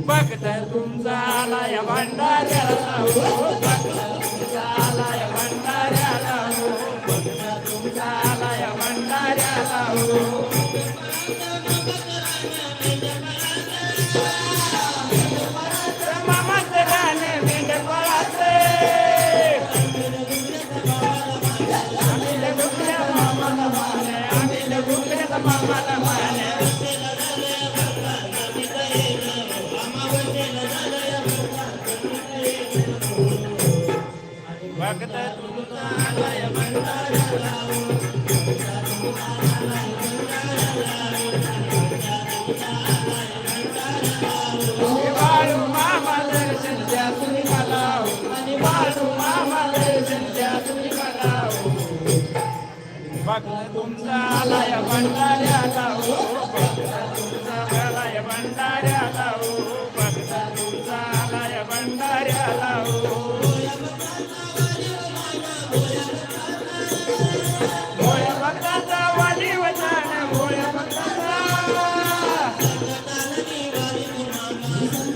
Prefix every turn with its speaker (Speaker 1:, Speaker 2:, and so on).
Speaker 1: भक्त तुमचा भंडाऱ्याला भंडाऱ्याला भंडाऱ्याला భక్త భక్తుందాలయ బండార్యాల భక్తుందాలయ బండార్య